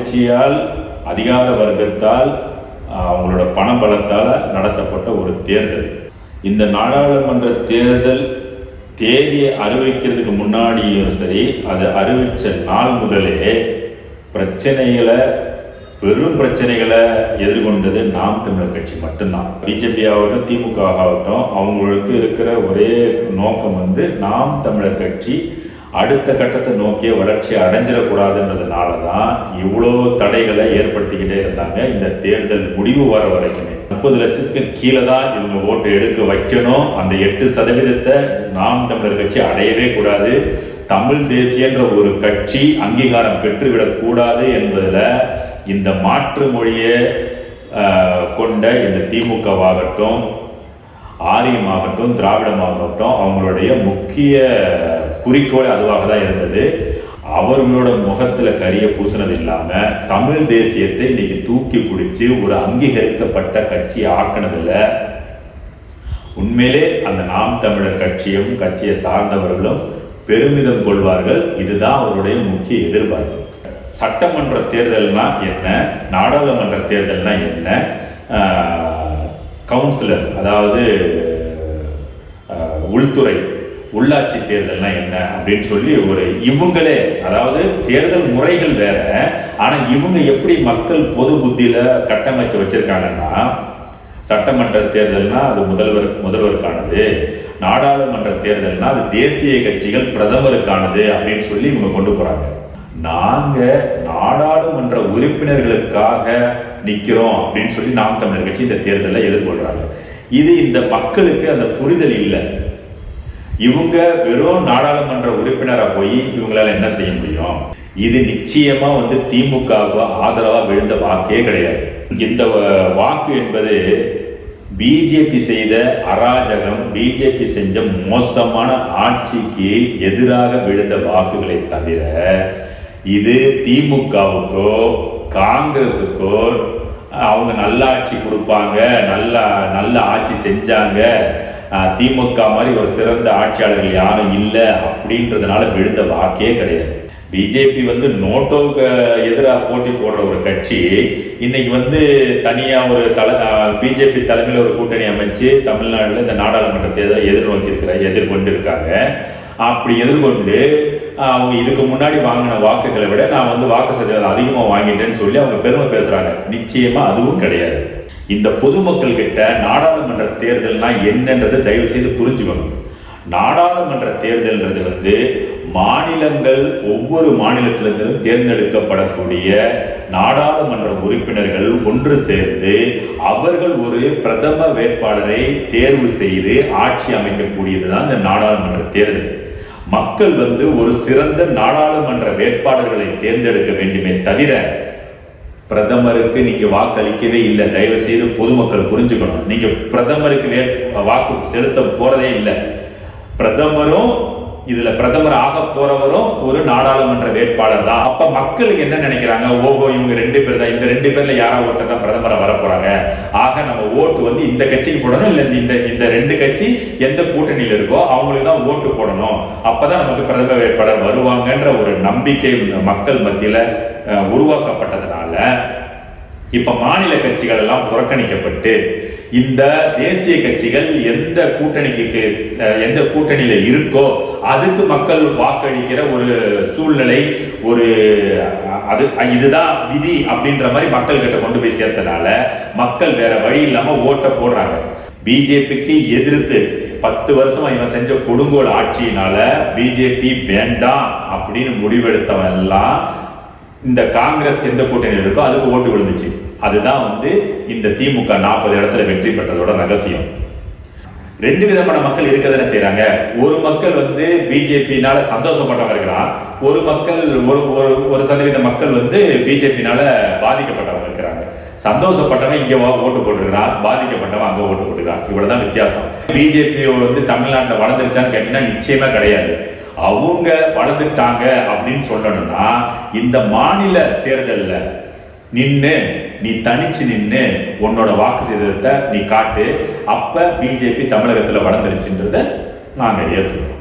ஆளுங்கட்சியால் அதிகார வர்க்கத்தால் அவங்களோட பண பலத்தால் நடத்தப்பட்ட ஒரு தேர்தல். இந்த நாடாளுமன்ற தேர்தல் தேதியை அறிவிக்கிறதுக்கு முன்னாடியும் சரி அதை அறிவித்த நாள் முதலே பிரச்சனைகளை பெரும் பிரச்சனைகளை எதிர்கொண்டது நாம் தமிழர் கட்சி மட்டும்தான். பிஜேபி ஆகட்டும் திமுக ஆகட்டும் அவங்களுக்கு இருக்கிற ஒரே நோக்கம் வந்து நாம் தமிழர் கட்சி அடுத்த கட்டத்தை நோக்கிய வளர்ச்சி அடைஞ்சிடக்கூடாதுன்றதுனால தான் இவ்வளோ தடைகளை ஏற்படுத்திக்கிட்டே இருந்தாங்க. இந்த தேர்தல் முடிவு வர வரைக்குமே முப்பது லட்சத்துக்கு கீழே தான் இவங்க ஓட்டு எடுக்க வைக்கணும். அந்த எட்டு சதவீதத்தை நாம் தமிழர் கட்சி அடையவே கூடாது. தமிழ் தேசியன்ற ஒரு கட்சி அங்கீகாரம் பெற்றுவிடக்கூடாது என்பதில் இந்த மாற்று மொழியை கொண்ட இந்த திமுகவாகட்டும் ஆரியமாகட்டும் திராவிடமாகட்டும் அவங்களுடைய முக்கிய குறிக்கோள் அதுவாக தான் இருந்தது அவர்களோட முகத்தில் கரிய பூசினது இல்லாமல் தமிழ் தேசியத்தை இன்னைக்கு தூக்கி பிடிச்சி ஒரு அங்கீகரிக்கப்பட்ட கட்சி ஆக்கினதில் உண்மையிலே அந்த நாம் தமிழர் கட்சியும் கட்சியை சார்ந்தவர்களும் பெருமிதம் கொள்வார்கள். இதுதான் அவருடைய முக்கிய எதிர்பார்ப்பு. சட்டமன்ற தேர்தல்னா என்ன? நாடாளுமன்ற தேர்தல்னா என்ன? கவுன்சிலர் அதாவது உள்துறை உள்ளாட்சி தேர்தல்னா என்ன அப்படின்னு சொல்லி ஒரு இவங்களே அதாவது தேர்தல் முறைகள் வேற ஆனால் இவங்க எப்படி மக்கள் பொது புத்தியில் கட்டமைச்சு வச்சிருக்காங்கன்னா சட்டமன்ற தேர்தல்னா அது முதல்வர் முதல்வருக்கானது நாடாளுமன்ற தேர்தல்னா அது தேசிய கட்சிகள் பிரதமருக்கானது அப்படின்னு சொல்லி இவங்க கொண்டு போறாங்க. நாங்க நாடாளுமன்ற உறுப்பினர்களுக்காக நிற்கிறோம் அப்படின்னு சொல்லி நாம் தமிழர் கட்சி இந்த தேர்தலை எதிர்கொள்றாங்க. இது இந்த மக்களுக்கு அந்த புரிதல் இல்லை. இவங்க வெறும் நாடாளுமன்ற உறுப்பினரா போய் இவங்களால என்ன செய்ய முடியும்? இது நிச்சயமா வந்து திமுகவுக்கு ஆதரவா விழுந்த வாக்கே கிடையாது. இந்த வாக்கு என்பது பிஜேபி செய்த அராஜகம் பிஜேபி செஞ்ச மோசமான ஆட்சிக்கு எதிராக விழுந்த வாக்குகளை தவிர இது திமுகவுக்கோ காங்கிரஸுக்கோ அவங்க நல்ல ஆட்சி கொடுப்பாங்க நல்ல நல்ல ஆட்சி செஞ்சாங்க திமுக மாதிரி ஒரு சிறந்த ஆட்சியாளர்கள் யாரும் இல்லை அப்படின்றதுனால விழுந்த வாக்கே கிடையாது. பிஜேபி வந்து நோட்டோவுக்கு எதிராக போட்டி போடுற ஒரு கட்சி. இன்னைக்கு வந்து தனியாக ஒரு தலை பிஜேபி தலைமையில் ஒரு கூட்டணி அமைச்சு தமிழ்நாட்டில் இந்த நாடாளுமன்ற தேர்தலை எதிர்நோக்கி இருக்கிற எதிர்கொண்டு இருக்காங்க அப்படி எதிர்கொண்டு அவங்க இதுக்கு முன்னாடி வாங்கின வாக்குகளை விட நான் வந்து வாக்கு சதவீதம் அதிகமாக வாங்கிட்டேன்னு சொல்லி அவங்க பெருமை பேசுகிறாங்க நிச்சயமாக அதுவும் கிடையாது. இந்த பொதுமக்கள் கிட்ட நாடாளுமன்ற தேர்தல்னா என்னன்றது தயவு செய்து புரிஞ்சுக்கணும். நாடாளுமன்ற தேர்தல்ன்றது வந்து மாநிலங்கள் ஒவ்வொரு மாநிலத்திலிருந்தும் தேர்ந்தெடுக்கப்படக்கூடிய நாடாளுமன்ற உறுப்பினர்கள் ஒன்று சேர்ந்து அவர்கள் ஒரு பிரதம வேட்பாளரை தேர்வு செய்து ஆட்சி அமைக்கக்கூடியது தான் இந்த நாடாளுமன்ற தேர்தல். மக்கள் வந்து ஒரு சிறந்த நாடாளுமன்ற வேட்பாளர்களை தேர்ந்தெடுக்க வேண்டுமே தவிர பிரதமருக்கு நீங்க வாக்களிக்கவே இல்லை. தயவு செய்து பொதுமக்கள் புரிஞ்சுக்கணும். நீங்க பிரதமருக்கு வாக்கு செலுத்த போறதே இல்லை. பிரதமரும் இதுல பிரதமர் ஆக போறவரும் ஒரு நாடாளுமன்ற வேட்பாளர் தான். அப்ப மக்களுக்கு என்ன நினைக்கிறாங்க? ஓஹோ இவங்க ரெண்டு பேர் தான். இந்த ரெண்டு பேர்ல யாரா ஒருத்தர் தான் பிரதமரை வர போறாங்க ஆக நம்ம ஓட்டு வந்து இந்த கட்சிக்கு போடணும் இல்ல இந்த இந்த ரெண்டு கட்சி எந்த கூட்டணியில இருக்கோ அவங்களுக்கு தான் ஓட்டு போடணும். அப்பதான் நமக்கு பிரதமர் வேட்பாளர் வருவாங்கன்ற ஒரு நம்பிக்கை மக்கள் மத்தியில உருவாக்கப்பட்டதுனால இப்ப மாநில கட்சிகள் எல்லாம் புறக்கணிக்கப்பட்டு இந்த தேசிய கட்சிகள் எந்த கூட்டணிக்கு எந்த கூட்டணியில இருக்கோ அதுக்கு மக்கள் வாக்களிக்கிற ஒரு சூழ்நிலை ஒரு அது இதுதான் விதி அப்படின்ற மாதிரி மக்கள் கிட்ட கொண்டு போய் சேர்த்தனால மக்கள் வேற வழி இல்லாம ஓட்ட போடுறாங்க. பிஜேபிக்கு எதிர்த்து பத்து வருஷமா இவன் செஞ்ச கொடுங்கோல் ஆட்சியினால பிஜேபி வேண்டாம் அப்படின்னு முடிவெடுத்தவன் எல்லாம் இந்த காங்கிரஸ் எந்த கூட்டணி இருக்கோ அதுக்கு ஓட்டு விழுந்துச்சு. அதுதான் வந்து இந்த திமுக நாற்பது இடத்துல வெற்றி பெற்றதோட ரகசியம். ரெண்டு விதமான மக்கள் இருக்க தானே செய்யறாங்க ஒரு மக்கள் வந்து பிஜேபினால சந்தோஷப்பட்டவங்க இருக்கிறான். ஒரு மக்கள் ஒரு ஒரு ஒரு சதவீத மக்கள் வந்து பிஜேபினால பாதிக்கப்பட்டவங்க இருக்கிறாங்க. சந்தோஷப்பட்டவன் இங்க ஓட்டு போட்டுருக்கிறான். பாதிக்கப்பட்டவன் அங்க ஓட்டு போட்டுக்கிறான். இவ்வளவுதான் வித்தியாசம். பிஜேபி வந்து தமிழ்நாட்டில் வளர்ந்துருச்சான்னு கேட்டீங்கன்னா நிச்சயமா கிடையாது. அவங்க வளர்ந்துட்டாங்க அப்படின்னு சொல்லணும்னா இந்த மாநில தேர்தலில் நின்று நீ தனிச்சு நின்று உன்னோட வாக்கு சதவீதத்தை நீ காட்டு. அப்போ பிஜேபி தமிழகத்தில் வளர்ந்துருச்சுன்றத நாங்கள் ஏற்றுக்கிறோம்